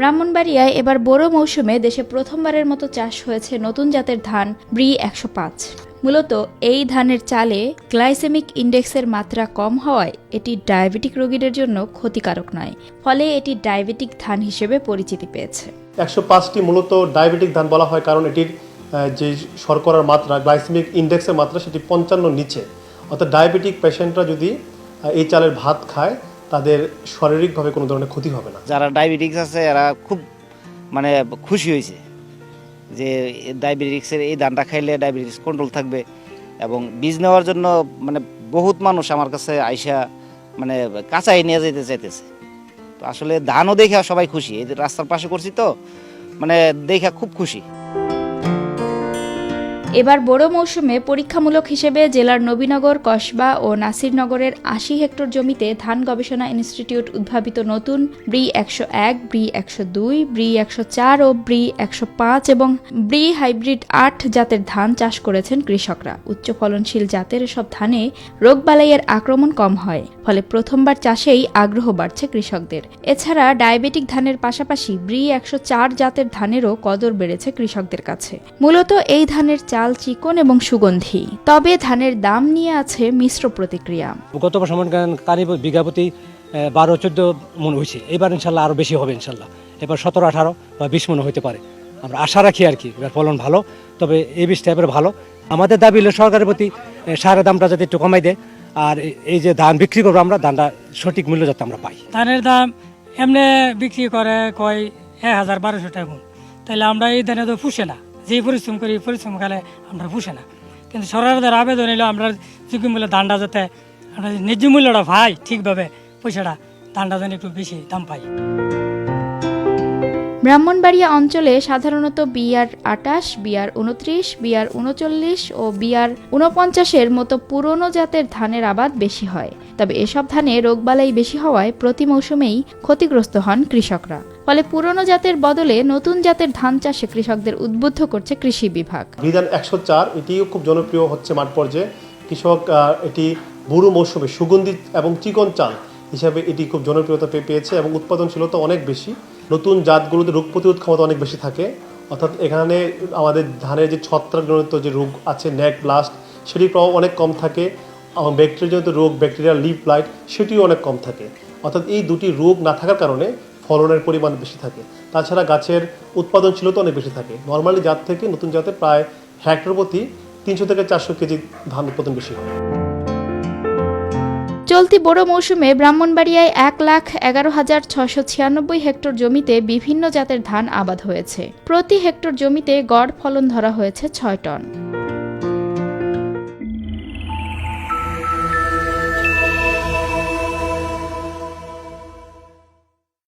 ব্রাহ্মণবাড়িয়ায় এবার বোরো মৌসুমে দেশে প্রথমবারের মতো চাষ হয়েছে নতুন জাতের ধান ব্রি একশো পাঁচ। মূলত এই ধানের চালে গ্লাইসেমিক ইন্ডেক্সের মাত্রা কম হওয়ায় এটি ডায়াবেটিক রোগীদের জন্য ক্ষতিকারক নয়, ফলে এটি ডায়াবেটিক ধান হিসেবে পরিচিতি পেয়েছে। একশো পাঁচটি মূলত ডায়াবেটিক ধান বলা হয় কারণ এটির যে শর্করার মাত্রা, গ্লাইসেমিক ইন্ডেক্সের মাত্রা সেটি পঞ্চান্ন নিচে। অর্থাৎ ডায়াবেটিক পেশেন্টরা যদি এই চালের ভাত খায় তাদের শারীরিকভাবে কোনো ধরনের ক্ষতি হবে না। যারা ডায়াবেটিক্স আছে, এরা খুব মানে খুশি হয়েছে যে ডায়াবেটিক্সের এই ধানটা খাইলে ডায়াবেটিক্স কন্ট্রোল থাকবে এবং বীজ নেওয়ার জন্য মানে বহুত মানুষ আমার কাছে আইসা মানে কাঁচাই নিয়ে যেতে চাইতেছে। তো আসলে ধানও দেখে সবাই খুশি। এই রাস্তার পাশে করছি তো মানে দেখে খুব খুশি। এবার বড় মৌসুমে পরীক্ষামূলক হিসেবে জেলার নবীনগর, কসবা ও নাসিরনগরের আশি হেক্টর জমিতে ধান গবেষণা ইনস্টিটিউট উদ্ভাবিত নতুন ব্রি একশো এক, ব্রি একশো দুই, ব্রি একশো চার ও ব্রি একশো পাঁচ এবং ব্রি হাইব্রিড আট জাতের ধান চাষ করেছেন কৃষকরা। উচ্চ ফলনশীল জাতের সব ধানে রোগবালাইয়ের আক্রমণ কম হয়, ফলে প্রথমবার চাষেই আগ্রহ বাড়ছে কৃষকদের। এছাড়া ডায়াবেটিক ধানের পাশাপাশি ব্রি একশো চার জাতের ধানেরও কদর বেড়েছে কৃষকদের কাছে। মূলত এই ধানের চাল চিকন এবং সুগন্ধি। তবে ধানের দাম নিয়ে আছে মিশ্র প্রতিক্রিয়া। গত বছর মনে করেন কারি বিঘা প্রতি বারো চোদ্দ মন হয়েছে। এবার ইনশাল্লাহ আরও বেশি হবে ইনশাল্লাহ। এবার সতেরো আঠারো বা বিশ মন হতে পারে। আমরা আশা রাখি আর কি এবার ফলন ভালো। তবে এই বীজটা এবার ভালো। আমাদের দাবি হলো সরকারের প্রতি সারের দামটা যাতে একটু কমাই দেয়। আর এই যে ধান বিক্রি করব আমরা ধানটা সঠিক মূল্য যাতে আমরা পাই। ধানের দাম এমনি বিক্রি করে কয় এক হাজার বারোশো টাকা গুণ তাহলে আমরা এই ধানে তো পুষে না। যে পরিশ্রম করি পরিশ্রম খালে আমরা বুঝে না। কিন্তু সরকারের আবেদন এলো আমরা যোগ্য মূল্য দান্ডা যাতে আমরা ন্যায্য মূল্যটা পাই ঠিকভাবে পয়সাটা দান্ডা যেন একটু বেশি দাম পাই। ব্রাহ্মণবাড়িয়া অঞ্চলে সাধারণত বিআর আটাশ, বিআর উনত্রিশ, বিআর উনচল্লিশ ও বিআর উনপঞ্চাশের মতো পুরনো জাতের ধানের আবাদ বেশি হয়। তবে এসব ধানে রোগবালাই বেশি হওয়ায় প্রতি মৌসুমেই ক্ষতিগ্রস্ত হন কৃষকরা। ফলে পুরনো জাতের বদলে নতুন জাতের ধান চাষে কৃষকদের উদ্বুদ্ধ করছে কৃষি বিভাগ। বিধান একশো চার, এটিও খুব জনপ্রিয় হচ্ছে মাঠ পর্যায়ে। কৃষক এটি বুড়ো মৌসুমে সুগন্ধি এবং চিকন চাল হিসাবে এটি খুব জনপ্রিয়তা পেয়েছে এবং উৎপাদনশীলতা অনেক বেশি। নতুন জাতগুলোতে রোগ প্রতিরোধ ক্ষমতা অনেক বেশি থাকে। অর্থাৎ এখানে আমাদের ধানের যে ছত্রাকজনিত যে রোগ আছে নেক ব্লাস্ট, সেটির প্রভাব অনেক কম থাকে। এবং ব্যাকটেরিয়াজনিত রোগ, ব্যাকটেরিয়া লিপ লাইট, সেটিও অনেক কম থাকে। অর্থাৎ এই দুটি রোগ না থাকার কারণে ফলনের পরিমাণ বেশি থাকে। তাছাড়া গাছের উৎপাদনশীলতা অনেক বেশি থাকে। নর্মালি জাত থেকে নতুন জাতে প্রায় হেক্টর প্রতি তিনশো থেকে চারশো কেজি ধান উৎপাদন বেশি হয়। চলতি বোরো মৌসুমে ব্রাহ্মণবাড়িয়ায় এক লাখ এগারো হাজার ছশো ছিয়ানব্বই হেক্টর জমিতে বিভিন্ন জাতের ধান আবাদ হয়েছে। প্রতি হেক্টর জমিতে গড় ফলন ধরা হয়েছে ছয় টন।